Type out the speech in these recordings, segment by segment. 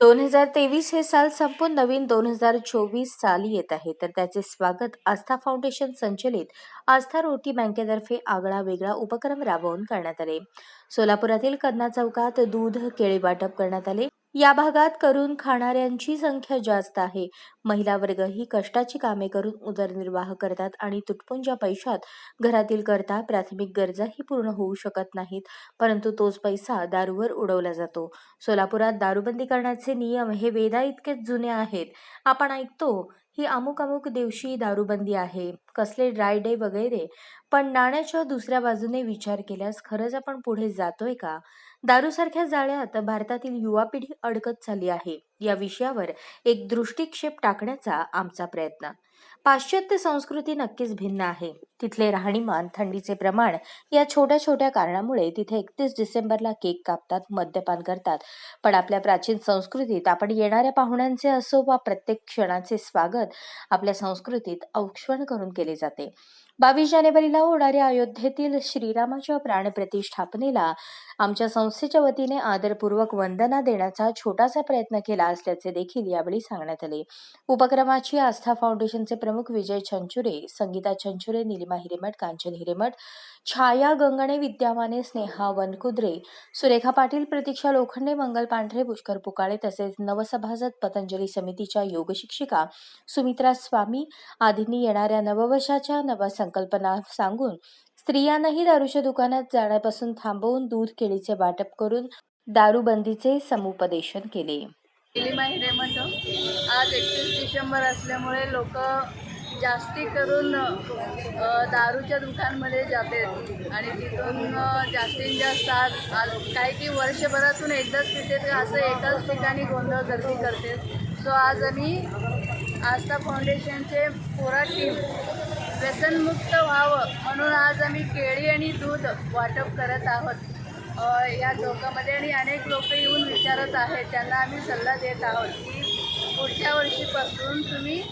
दोन हजार तेवीस हे साल संपून नवीन दोन हजार चोवीस साल येत आहे. तर त्याचे स्वागत आस्था फाउंडेशन संचलित आस्था रोटी बँकेतर्फे आगळा वेगळा उपक्रम राबवून करण्यात आले. सोलापुरातील कन्ना चौकात दूध केळी वाटप करण्यात आले. या भागात करून खाणाऱ्यांची संख्या जास्त आहे. महिला वर्ग ही कष्टाची कामे करून उदरनिर्वाह करतात आणि तुटपुंज्या पैशात घरातील करता प्राथमिक गरजाही पूर्ण होऊ शकत नाहीत परंतु तोच पैसा दारूवर उडवला जातो. सोलापुरात दारूबंदी करण्याचे नियम हे वेदा इतकेच जुने आहेत. आपण ऐकतो ही अमुक अमुक दिवशी दारूबंदी आहे. कसले ड्राय डे वगैरे. पण नाण्याच्या दुसऱ्या बाजूने विचार केल्यास खरंच आपण पुढे जातोय का? दारूसारख्या जाळ्यात भारतातील युवा पिढी अडकत चालली आहे. या विषयावर एक दृष्टिक्षेप टाकण्याचा आमचा प्रयत्न. पाश्चात्य संस्कृती नक्कीच भिन्न आहे. तिथले राहणीमान थंडीचे प्रमाण या छोट्या छोट्या कारणामुळे तिथे एकतीस डिसेंबरला केक कापतात मद्यपान करतात. पण आपल्या प्राचीन संस्कृतीत आपण येणाऱ्या पाहुण्यांचे असो वा प्रत्येक क्षणाचे स्वागत आपल्या संस्कृतीत औक्षण करून केले जाते. बावीस जानेवारीला होणाऱ्या अयोध्येतील श्रीरामाच्या प्राणप्रतिष्ठापनेला आमच्या संस्थेच्या वतीने आदरपूर्वक वंदना देण्याचा छोटासा प्रयत्न केला असल्याचे देखील यावेळी सांगण्यात आले. उपक्रमाची आस्था फाउंडेशनचे प्रमुख विजय छंचुरे संगीता छंचुरे निलिमा हिरेमठ कांचन हिरेमठ छाया गंगणे विद्यामाने स्नेहा वनकुद्रे सुरेखा पाटील प्रतीक्षा लोखंडे मंगल पांढरे पुष्कर पुकाळे तसेच नवसभासद पतंजली समितीच्या योगशिक्षिका सुमित्रा स्वामी आदींनी येणाऱ्या नववर्षाच्या नवा संकल्पना सांगून स्त्रियांनाही दारूच्या दुकानात जाण्यापासून थांबवून दूध केळीचे वाटप करून दारूबंदीचे समुपदेशन केले. निलिमा हिरेमठ आज एकतीस डिसेंबर असल्यामुळे लोक जास्ती करून दारूच्या दुकानमध्ये जाते आणि तिथून जास्तीत जास्त आज आज काही की वर्षभरातून एकदाच पिते ते असं एकाच ठिकाणी गोंधळ गर्दी करते. सो आज आम्ही आस्था फाउंडेशनचे पोरा टीम व्यसनमुक्त व्हावं म्हणून आज आम्ही केळी आणि दूध वाटप करत आहोत. या चौकामध्ये आणि अनेक लोक येऊन विचारत आहेत. त्यांना आम्ही सल्ला देत आहोत की पुढच्या वर्षीपासून तुम्ही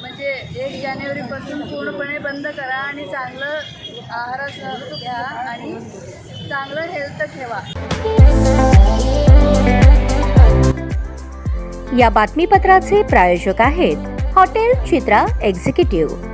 म्हणजे एक जानेवारीपासून पूर्णपणे बंद करा आणि चांगलं आहारासह घ्या आणि चांगलं हेल्थ ठेवा. या बातमीपत्राचे प्रायोजक आहेत हॉटेल चित्रा एक्झिक्युटिव्ह.